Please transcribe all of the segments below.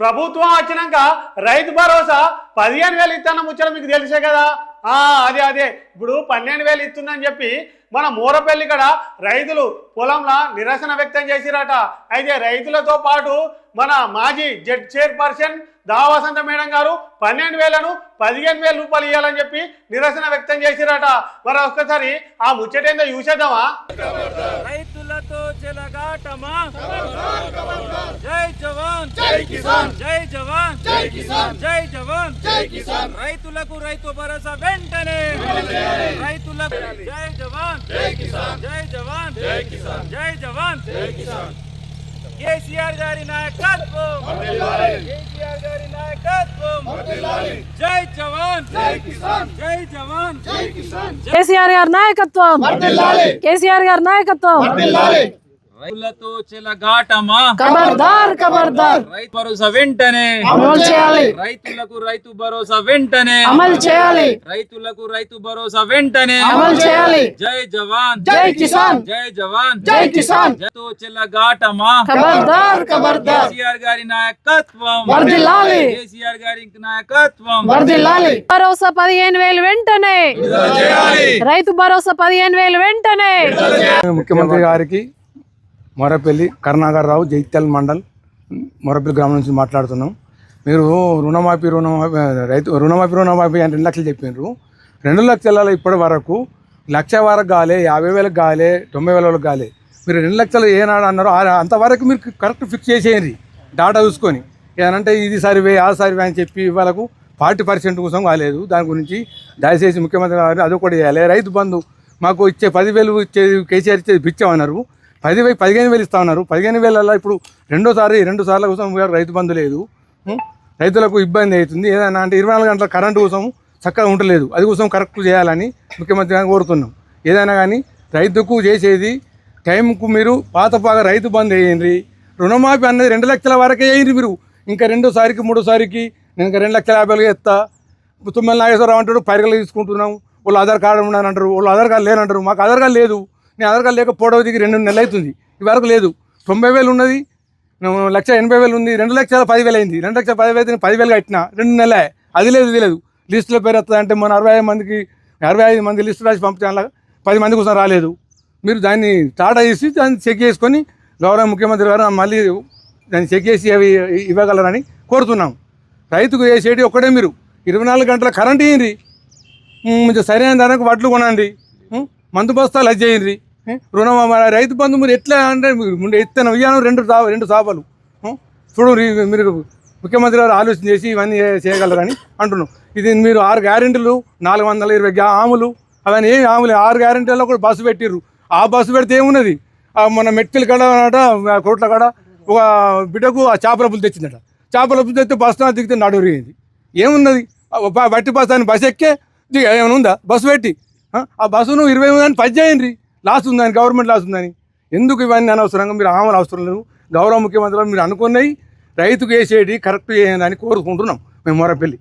ప్రభుత్వం వచ్చినాక రైతు భరోసా పదిహేను వేలు ఇస్తాన ముచ్చట మీకు తెలిసే కదా? ఆ అదే అదే. ఇప్పుడు పన్నెండు వేలు ఇస్తుందని చెప్పి మన మూరపల్లి కడ రైతులు పొలంలో నిరసన వ్యక్తం చేసిరట. అయితే రైతులతో పాటు మన మాజీ జడ్ చైర్పర్సన్ దావాసంత మేడం గారు పన్నెండు వేలను పదిహేను వేల రూపాయలు ఇవ్వాలని చెప్పి నిరసన వ్యక్తం చేసిరట. మరి ఒక్కసారి ఆ ముచ్చటేందో చూసేద్దామా? రైతులతో చెలగాటమా జై జవాన్ జై కిసాన్ జై జవాన్ జై కిసాన్ జై జవాన్ జై కిసాన్ రైతులకు రైతు భరోసా వెంటనే రైతులకు జై జవాన్ జై కిసాన్ జై జవాన్ జై కిసాన్ జై జవాన్ జై కిసాన్ కేసీఆర్ గారి నాయకత్వం కేసీఆర్ గారి నాయకత్వం జై జవాన్ జై కిసాన్ జై జవాన్ జై కిసాన్ కేసీఆర్ గారి నాయకత్వం కేసీఆర్ గారి నాయకత్వం రైతులతో చెలగాటమా? ఖబర్దార్ ఖబర్దార్ రైతు భరోసా వెంటనే. అమలు చేయాలి. రైతులకు రైతు భరోసా వెంటనే. అమలు చేయాలి. రైతులకు రైతు భరోసా వెంటనే. అమలు చేయాలి. జై జవాన్. జై కిసాన్. జై జవాన్. జై కిసాన్. జతో ఖబర్దార్ ఖబర్దార్ కేసీఆర్ గారి నాయకత్వం. వర్ధిల్లాలి. కేసీఆర్ గారి నాయకత్వం. వర్ధిల్లాలి. భరోసా పదిహేను వేలు వెంటనే. రైతు భరోసా పదిహేను వేలు వెంటనే. ముఖ్యమంత్రి గారికి మొరపల్లి కరుణాకర్ రావు జైత్యాల మండల్ మొరపల్లి గ్రామం నుంచి మాట్లాడుతున్నాం. మీరు రుణమాఫీ రుణమాఫీ రైతు రుణమాఫీ రుణమాఫీ అని రెండు లక్షలు చెప్పినారు. రెండు లక్షల ఇప్పటి వరకు లక్ష వరకు కాలే యాభై వేలకు కాలే తొంభై వేల వరకు కాలే. మీరు రెండు లక్షలు ఏనాడు అన్నారో అంతవరకు మీరు కరెక్ట్ ఫిక్స్ చేసేయండి. డాటా చూసుకొని. ఏనంటే ఇది సర్వే ఆ సర్వే అని చెప్పి వాళ్ళకు ఫార్టీ పర్సెంట్ కోసం కాలేదు. దాని గురించి దయచేసి ముఖ్యమంత్రి గారు అది ఒకటి చేయాలి. రైతు బంధు మాకు ఇచ్చే పదివేలు ఇచ్చేది కేసీఆర్ ఇచ్చేది పిచ్చామన్నారు పది వేలు పదిహేను వేలు ఇస్తా ఉన్నారు. పదిహేను వేల ఇప్పుడు రెండోసారి రెండు సార్ల కోసం రైతు బంధు లేదు. రైతులకు ఇబ్బంది అవుతుంది. ఏదైనా అంటే ఇరవై నాలుగు గంటల కరెంటు కోసం చక్కగా ఉండలేదు. అది కోసం కరెక్ట్ చేయాలని ముఖ్యమంత్రి గారిని కోరుతున్నాం. ఏదైనా కానీ రైతుకు చేసేది టైంకు మీరు పాతపాగా రైతు బంద్ వేయండి. రుణమాఫీ అనేది రెండు లక్షల వరకే వేయండి మీరు. ఇంకా రెండోసారికి మూడోసారికి నేను ఇంకా రెండు లక్షల యాభై ఎత్తా. తుమ్మల నాగేశ్వరరావు అంటాడు పరిగలు తీసుకుంటున్నాం. వాళ్ళు ఆధార్ కార్డు ఉన్నాను వాళ్ళు ఆధార్ కార్డు లేనంటారు. మాకు ఆధార్ కార్డు లేదు. నేను ఆధార్ కార్డు లేక పొడవు రెండు నెలలు అవుతుంది. ఇవరకు వరకు లేదు. తొంభై వేలు ఉన్నది లక్ష ఎనభై వేలు ఉంది రెండు లక్షల పదివేలు అయింది. రెండు లక్షల పదివేలు అయితే పదివేలు కట్టిన రెండు నెలలే. అది లేదు ఇది లేదు. లిస్టులో పేరు వస్తుంది అంటే మన అరవై ఐదు మందికి అరవై ఐదు మంది లిస్టు రాసి పంపించాల? పది మంది కోసం రాలేదు. మీరు దాన్ని టాటా చేసి దాన్ని చెక్ చేసుకొని గౌరవ ముఖ్యమంత్రి గారు మళ్ళీ దాన్ని చెక్ చేసి అవి ఇవ్వగలరని కోరుతున్నాం. రైతుకు చేసేటి ఒక్కడే మీరు. ఇరవై నాలుగు గంటల కరెంట్ ఇయ్యండి. కొంచెం సరైన ధరకు వడ్లు కొనండి. మందు బస్తాలు అది చేయండి. రుణం మన రైతు బంధు మీరు ఎట్లా అంటే ముందు ఎత్తాను ఇయ్యాను రెండు రెండు సాపలు. చూడు మీరు ముఖ్యమంత్రి గారు ఆలోచన చేసి ఇవన్నీ చేయగలరని అంటున్నాం. ఇది మీరు ఆరు గ్యారెంటీలు నాలుగు వందల ఇరవై గ్యా ఆములు అవన్నీ ఏమి ఆములు. ఆరు గ్యారెంటీల్లో కూడా బస్సు పెట్టిర్రు. ఆ బస్సు పెడితే ఏమున్నది? ఆ మన మెట్టిల కడ అట కోట్ల కడ ఒక బిడ్డకు ఆ చేపల పులు తెచ్చిందట. చేపల పులు తెస్తే బస్సు దిగితే నడురిగింది ఏమున్నది? బట్టి బస్సు అని బస్సు ఎక్కే దిగ ఏమైనా ఉందా? బస్సు పెట్టి. ఆ? బస్సును ఇరవై మంది పది చేయండి లాస్ ఉందని గవర్నమెంట్ లాస్ ఉందని. ఎందుకు ఇవన్నీ అనవసరంగా మీరు ఆమలు అవసరం లేదు? గౌరవ ముఖ్యమంత్రి మీరు అనుకున్నవి రైతుకు వేసేది కరెక్ట్ చేయండి అని కోరుకుంటున్నాం మేము మొరపల్లి.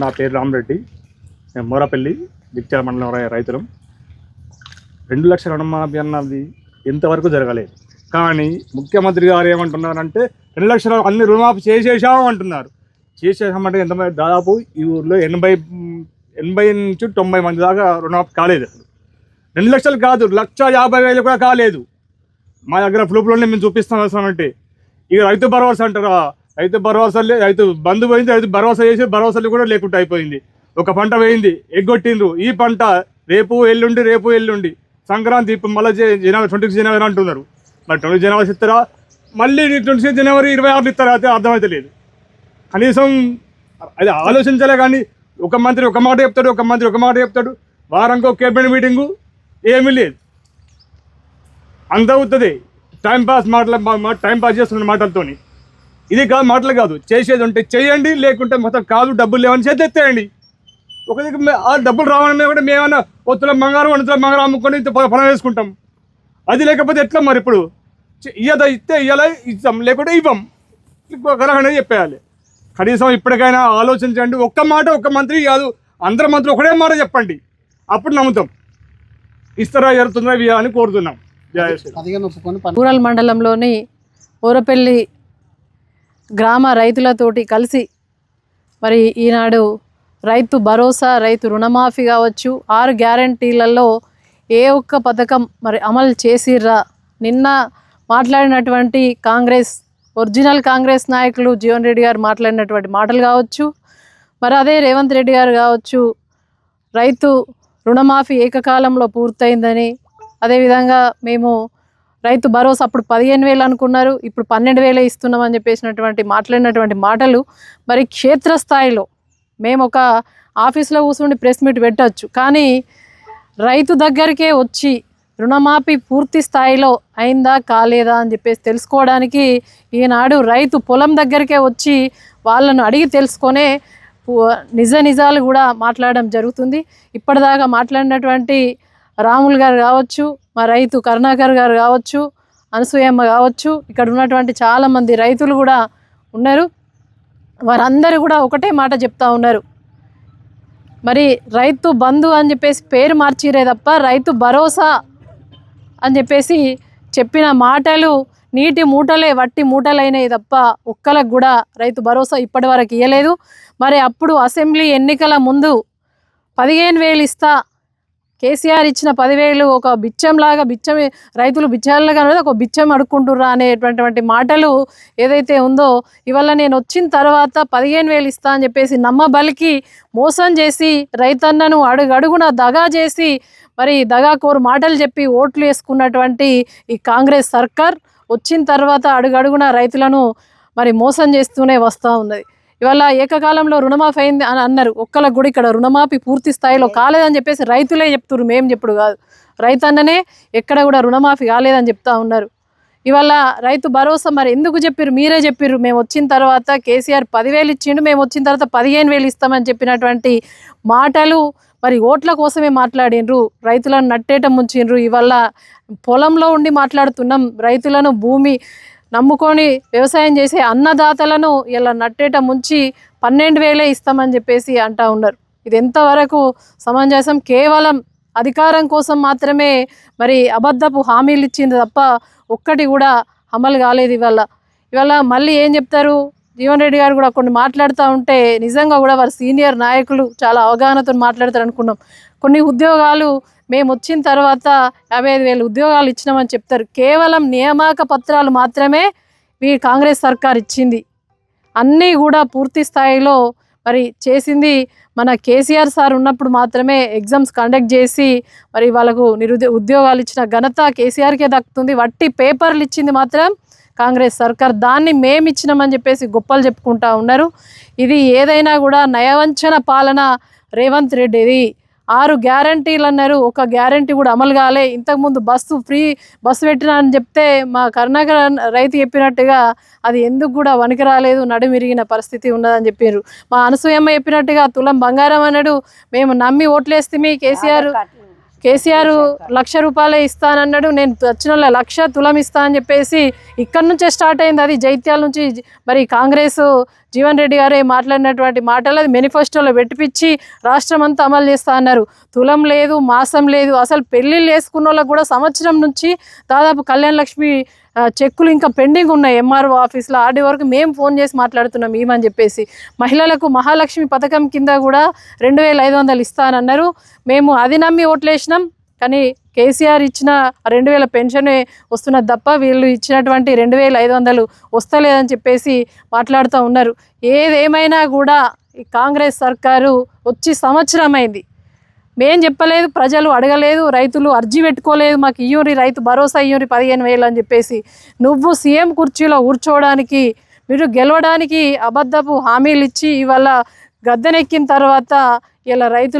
నా పేరు రామరెడ్డి. మేము మోరపల్లి దిక్చాల మండలం రైతులం. రెండు లక్షల రుణమాఫీ అన్నది ఎంతవరకు జరగలేదు. కానీ ముఖ్యమంత్రి గారు ఏమంటున్నారంటే రెండు లక్షల అన్ని రుణమాఫీ చేసేసాము అంటున్నారు. చేసేసామంటే ఎంత దాదాపు ఈ ఊర్లో ఎనభై ఎనభై నుంచి తొంభై మంది దాకా రుణమాఫీ కాలేదు. అసలు రెండు లక్షలు కాదు లక్ష యాభై వేలు కూడా కాలేదు. మా దగ్గర ప్రూఫ్లోనే మేము చూపిస్తాం అంటే. ఇక రైతు భరోసా అంటారా? రైతు భరోసా లే రైతు బంధు పోయింది రైతు భరోసా చేసి భరోసాలు కూడా లేకుండా అయిపోయింది. ఒక పంట వేయింది ఎగ్గొట్టిండ్రు. ఈ పంట రేపు ఎల్లుండి రేపు ఎల్లుండి. సంక్రాంతి ఇప్పుడు మళ్ళీ జనవరి ట్వంటీ జనవరి అంటున్నారు. మరి ట్వంటీ జనవరి ఇస్తారా? మళ్ళీ ట్వంటీ జనవరి ఇరవై ఆరు ఇస్తారా? అయితే అర్థమైతే లేదు. కనీసం అది ఆలోచించాలే కానీ ఒక మంత్రి ఒక మాట చెప్తాడు ఒక మంత్రి ఒక మాట చెప్తాడు. వారంకో కేబినెట్ మీటింగు ఏమీ లేదు. అంత అవుతుంది టైం పాస్ మాటల టైం పాస్ చేస్తున్న మాటలతోని. ఇది కాదు మాటలు కాదు. చేసేది ఉంటే చేయండి లేకుంటే మొత్తం కాదు డబ్బులు లేవని చేతి ఎత్తేయండి. ఒక దగ్గర ఆ డబ్బులు రావడం కూడా మేమన్నా ఒత్తుల బంగారం వంతుల మంగారం అమ్ముకొని ఇంత పని వేసుకుంటాం. అది లేకపోతే ఎట్లా మరి ఇప్పుడు? చె- ఇయ్యదా ఇస్తే ఇయ్యాల ఇస్తాం లేకుంటే ఇవ్వం. అనేది చెప్పేయాలి. కనీసం ఇప్పటికైనా ఆలోచించండి. ఒక్క మాట ఒక్క మంత్రి కాదు. అందరి మంత్రులు ఒకటే మాట చెప్పండి. అప్పుడు నమ్ముతాం. ఇస్తారా జరుగుతుందా ఇవి అని కోరుతున్నాం. రూరల్ మండలంలోని ఊరపల్లి గ్రామ రైతులతోటి కలిసి మరి ఈనాడు రైతు భరోసా రైతు రుణమాఫీ కావచ్చు ఆరు గ్యారంటీలలో ఏ ఒక్క పథకం మరి అమలు చేసిర్రా? నిన్న మాట్లాడినటువంటి కాంగ్రెస్ ఒరిజినల్ కాంగ్రెస్ నాయకులు జీవన్ రెడ్డి గారు మాట్లాడినటువంటి మాటలు కావచ్చు మరి అదే రేవంత్ రెడ్డి గారు కావచ్చు రైతు రుణమాఫీ ఏకకాలంలో పూర్తయిందని. అదేవిధంగా మేము రైతు భరోసా అప్పుడు పదిహేను వేలు అనుకున్నారు ఇప్పుడు పన్నెండు వేలే ఇస్తున్నామని చెప్పేసినటువంటి మాట్లాడినటువంటి మాటలు మరి క్షేత్రస్థాయిలో మేము ఒక ఆఫీస్లో కూర్చుండి ప్రెస్ మీట్ పెట్టవచ్చు కానీ రైతు దగ్గరికే వచ్చి రుణమాఫీ పూర్తి స్థాయిలో అయిందా కాలేదా అని చెప్పేసి తెలుసుకోవడానికి ఈనాడు రైతు పొలం దగ్గరికే వచ్చి వాళ్ళను అడిగి తెలుసుకొనే నిజ నిజాలు కూడా మాట్లాడడం జరుగుతుంది. ఇప్పటిదాకా మాట్లాడినటువంటి రాములు గారు కావచ్చు మా రైతు కరుణాకర్ గారు కావచ్చు అనసూయమ్మ కావచ్చు ఇక్కడ ఉన్నటువంటి చాలామంది రైతులు కూడా ఉన్నారు. వారందరూ కూడా ఒకటే మాట చెప్తా ఉన్నారు. మరి రైతు బంధు అని చెప్పేసి పేరు మార్చిరే తప్ప రైతు భరోసా అని చెప్పేసి చెప్పిన మాటలు నీటి మూటలే వట్టి మూటలైనవి తప్ప ఒక్కలకు కూడా రైతు భరోసా ఇప్పటి వరకు ఇవ్వలేదు మరి అప్పుడు అసెంబ్లీ ఎన్నికల ముందు పదిహేను వేలు ఇస్తా కేసీఆర్ ఇచ్చిన పదివేలు ఒక బిచ్చంలాగా బిచ్చం రైతులు బిచ్చాలుగా అనేది ఒక బిచ్చం అడుక్కుంటుర్రా అనేటువంటి మాటలు ఏదైతే ఉందో ఇవాళ నేను వచ్చిన తర్వాత పదిహేను వేలు ఇస్తా అని చెప్పేసి నమ్మబలికి మోసం చేసి రైతన్నను అడుగడుగున దగా చేసి మరి దగాకోరు మాటలు చెప్పి ఓట్లు వేసుకున్నటువంటి ఈ కాంగ్రెస్ సర్కార్ వచ్చిన తర్వాత అడుగడుగున రైతులను మరి మోసం చేస్తూనే వస్తూ ఉన్నది. ఇవాళ ఏకకాలంలో రుణమాఫీ అయింది అని అన్నారు. ఒక్కలకు కూడా ఇక్కడ రుణమాఫీ పూర్తి స్థాయిలో కాలేదని చెప్పేసి రైతులే చెప్తున్నారు మేం చెప్పుడు కాదు. రైతన్ననే ఎక్కడ కూడా రుణమాఫీ కాలేదని చెప్తా ఉన్నారు. ఇవాళ రైతు భరోసా మరి ఎందుకు చెప్పారు మీరే చెప్పారు మేము వచ్చిన తర్వాత కేసీఆర్ పదివేలు ఇచ్చిండు మేము వచ్చిన తర్వాత పదిహేను వేలు ఇస్తామని చెప్పినటువంటి మాటలు మరి ఓట్ల కోసమే మాట్లాడిండ్రు రైతులను నట్టేట ముంచిండ్రు. ఇవాళ పొలంలో ఉండి మాట్లాడుతున్నాం. రైతులను భూమి నమ్ముకొని వ్యవసాయం చేసే అన్నదాతలను ఇలా నట్టేట ముంచి పన్నెండు వేలే ఇస్తామని చెప్పేసి అంటా ఉన్నారు. ఇది ఎంతవరకు సమంజసం? కేవలం అధికారం కోసం మాత్రమే మరి అబద్ధపు హామీలు ఇచ్చింది తప్ప ఒక్కటి కూడా అమలు కాలేదు ఇవాళ. ఇవాళ మళ్ళీ ఏం చెప్తారు? జీవన్ రెడ్డి గారు కూడా కొన్ని మాట్లాడుతూ ఉంటే నిజంగా కూడా వారి సీనియర్ నాయకులు చాలా అవగాహనతో మాట్లాడతారు అనుకున్నాం. కొన్ని ఉద్యోగాలు మేము వచ్చిన తర్వాత యాభై ఐదు వేలు ఉద్యోగాలు ఇచ్చినామని చెప్తారు. కేవలం నియామక పత్రాలు మాత్రమే ఈ కాంగ్రెస్ సర్కార్ ఇచ్చింది. అన్నీ కూడా పూర్తి స్థాయిలో మరి చేసింది మన కేసీఆర్ సార్ ఉన్నప్పుడు మాత్రమే ఎగ్జామ్స్ కండక్ట్ చేసి మరి వాళ్ళకు నిరుద్యో ఉద్యోగాలు ఇచ్చిన ఘనత కేసీఆర్కే దక్కుతుంది. వట్టి పేపర్లు ఇచ్చింది మాత్రం కాంగ్రెస్ సర్కార్. దాన్ని మేము ఇచ్చినామని చెప్పేసి గొప్పలు చెప్పుకుంటా ఉన్నారు. ఇది ఏదైనా కూడా నయవంచన పాలన రేవంత్ రెడ్డిది. ఆరు గ్యారంటీలు అన్నారు. ఒక గ్యారంటీ కూడా అమలు కాలే. ఇంతకుముందు బస్సు ఫ్రీ బస్సు పెట్టినా అని చెప్తే మా కరుణాకర్ రైతు చెప్పినట్టుగా అది ఎందుకు కూడా వనికి రాలేదు నడుమిరిగిన పరిస్థితి ఉన్నదని చెప్పారు మా అనసూయమ్మ చెప్పినట్టుగా తులం బంగారం అన్నాడు. మేము నమ్మి ఓట్లేస్తే మీ కేసీఆర్ కేసీఆర్ లక్ష రూపాయలే ఇస్తానన్నాడు. నేను వచ్చిన వాళ్ళ లక్ష తులం ఇస్తా అని చెప్పేసి ఇక్కడ నుంచే స్టార్ట్ అయింది. అది జైత్యాల నుంచి మరి కాంగ్రెస్ జీవన్ రెడ్డి గారే మాట్లాడినటువంటి మాటలు అది మేనిఫెస్టోలో పెట్టిపిచ్చి రాష్ట్రం అంతా అమలు చేస్తా అన్నారు. తులం లేదు మాసం లేదు అసలు పెళ్ళిళ్ళు వేసుకున్న వాళ్ళకు కూడా సంవత్సరం నుంచి దాదాపు కళ్యాణ లక్ష్మి చెక్కులు ఇంకా పెండింగ్ ఉన్నాయి ఎంఆర్ఓ ఆఫీస్లో. ఆర్డీ వరకు మేము ఫోన్ చేసి మాట్లాడుతున్నాం ఏమని చెప్పేసి. మహిళలకు మహాలక్ష్మి పథకం కింద కూడా రెండు వేల ఐదు వందలు ఇస్తానన్నారు. మేము అది నమ్మి ఓట్లేసినాం. కానీ కేసీఆర్ ఇచ్చిన రెండు వేల పెన్షన్ వస్తున్నది తప్ప వీళ్ళు ఇచ్చినటువంటి రెండు వేల ఐదు వందలు వస్తలేదని చెప్పేసి మాట్లాడుతూ ఉన్నారు. ఏదేమైనా కూడా ఈ కాంగ్రెస్ సర్కారు వచ్చి సంవత్సరం అయింది మేం చెప్పలేదు ప్రజలు అడగలేదు రైతులు అర్జీ పెట్టుకోలేదు మాకు ఇయ్యూరి రైతు భరోసా ఇయ్యూరి పదిహేను వేలు అని చెప్పేసి. నువ్వు సీఎం కుర్చీలో కూర్చోవడానికి మీరు గెలవడానికి అబద్ధపు హామీలు ఇచ్చి ఇవాళ గద్దెనెక్కిన తర్వాత ఇలా రైతుల